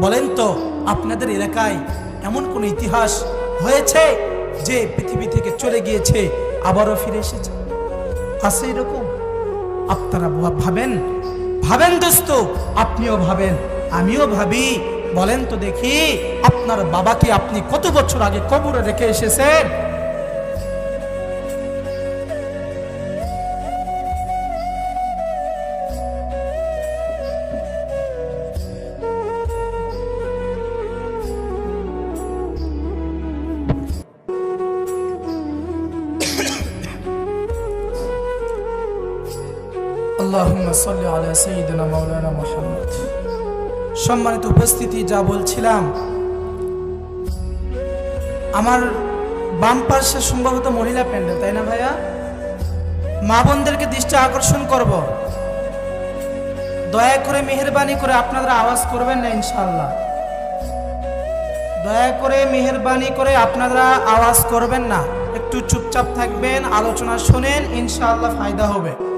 বলেন তো, আপনাদের এলাকায় এমন কোন ইতিহাস হয়েছে যে পৃথিবী থেকে চলে গিয়েছে, আবারও ফিরে এসেছে? আছে এরকম? আপনারা ভাবেন? ভাবেন দোস্ত, আপনিও ভাবেন, আমিও ভাবি। বলেন তো দেখি, আপনার বাবাকে আপনি কত বছর আগে কবরে রেখে এসেছেন? সম্মানিত উপস্থিতি, যা বলছিলাম, আমার বাম পাশে সম্ভবত মহিলা প্যান্ডেল, তাই না ভাইয়া? মা বোনদেরকে দৃষ্টি আকর্ষণ করব। দয়া করে, মেহেরবানি করে আপনারা আওয়াজ করবেন না ইনশাল্লাহ দয়া করে, মেহেরবানি করে আপনারা আওয়াজ করবেন না। একটু চুপচাপ থাকবেন, আলোচনা শুনেন, ইনশাআল্লাহ ফায়দা হবে।